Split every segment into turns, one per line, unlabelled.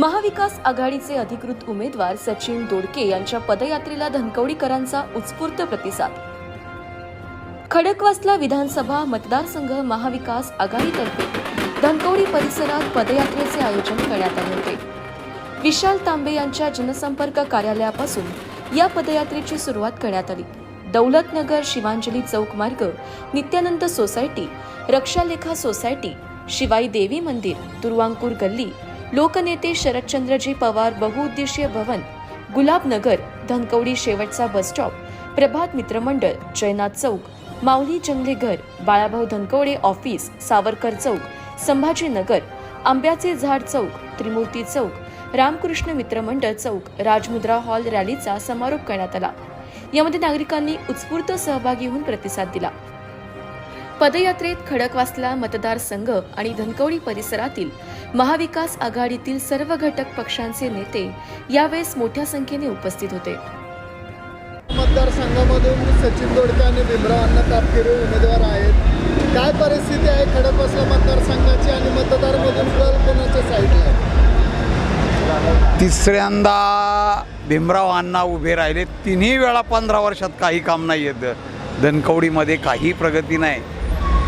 महाविकास आघाडीचे अधिकृत उमेदवार सचिन दोडके यांच्या पदयात्रेला धनकवडीकरांचा उत्स्फूर्त प्रतिसाद. खडकवासला विधानसभा मतदारसंघ महाविकास आघाडीतर्फे धनकवडी परिसरात पदयात्रेचे आयोजन करण्यात आले होते. विशाल तांबे यांच्या जनसंपर्क कार्यालयापासून या पदयात्रेची सुरुवात करण्यात आली. दौलतनगर शिवांजली चौक मार्ग नित्यानंद सोसायटी रक्षालेखा सोसायटी शिवाई देवी मंदिर तुर्वांकूर गल्ली लोकनेते शरदचंद्रजी पवार बहुउद्देशीय भवन गुलाबनगर धनकवडी शेवटचा बस स्टॉप प्रभात मित्रमंडळ जयनाथ चौक माऊली जंगले घर बाळाभाऊ धनकवडे ऑफिस सावरकर चौक संभाजीनगर आंब्याचे झाड चौक त्रिमूर्ती चौक रामकृष्ण मित्रमंडळ चौक राजमुद्रा हॉल रॅलीचा समारोप करण्यात आला. यामध्ये नागरिकांनी उत्स्फूर्त सहभागी होऊन प्रतिसाद दिला. पदयात्रेत खडकवासला मतदारसंघ आणि धनकवडी परिसरातील महाविकास आघाडीतील सर्व घटक पक्षांचे नेते यावेळेस मोठ्या संख्येने उपस्थित होते.
मतदारसंघामधून सचिन दोडके आणि भीमरावांना तापकिरी उमेदवार आहेत. काय परिस्थिती आहे? खडकवासला मतदारसंघाची आणि मतदारमधून कल कोणाच्या साईडला आहे
तिसऱ्यांदा भीमराव अण्णा उभे राहिले. तिन्ही वेळा पंधरा वर्षात काही काम नाही आहेत धनकवडीमध्ये काही प्रगती नाही.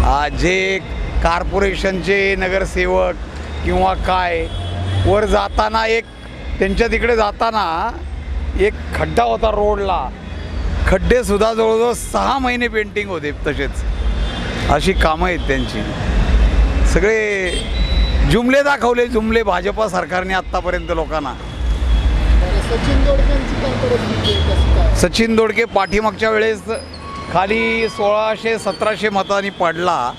जे कॉर्पोरेशनचे नगरसेवक किंवा काय वर जाताना एक त्यांच्या तिकडे जाताना एक खड्डा होता रोडला. खड्डेसुद्धा जवळजवळ सहा महिने पेंटिंग होते तसेच. अशी कामं आहेत त्यांची. सगळे जुमले दाखवले जुमले भाजपा सरकारने आत्तापर्यंत लोकांना.
सचिन
दोडके पाठीमागच्या वेळेस खाली सोळाशे सतराशे मतांनी पडला.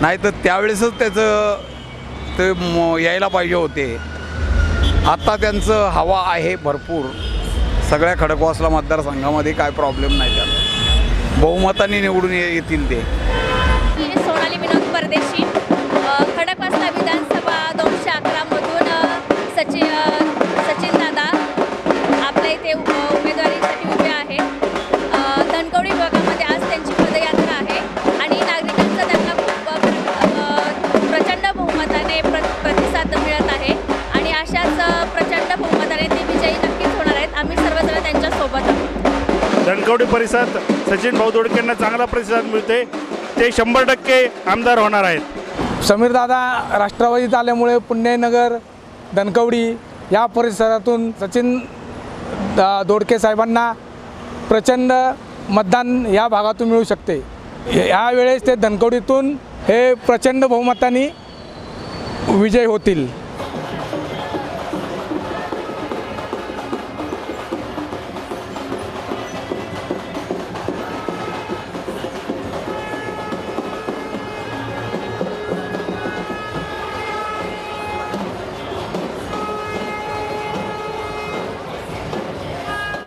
नाही तर त्यावेळेसच त्याचं ते यायला पाहिजे होते. आत्ता त्यांचं हवा आहे भरपूर. सगळ्या खडकवासला मतदारसंघामध्ये काय प्रॉब्लेम नाही त्याला बहुमताने निवडून येतील ते.
सोनाली विनोद परदेशी. खडकवासला सर्वजण त्यांच्यासोबत आहोत
धनकवडी परिसरात सचिन भाऊ दोडकेंना चांगला प्रतिसाद मिळते ते शंभर टक्के आमदार होणार आहेत.
समीरदादा राष्ट्रवादीत आल्यामुळे पुण्यनगर धनकवडी या परिसरातून सचिन दा- दोडके साहेबांना प्रचंड मतदान या भागातून मिळू शकते. यावेळेस ते धनकवडीतून हे प्रचंड बहुमताने विजय होतील.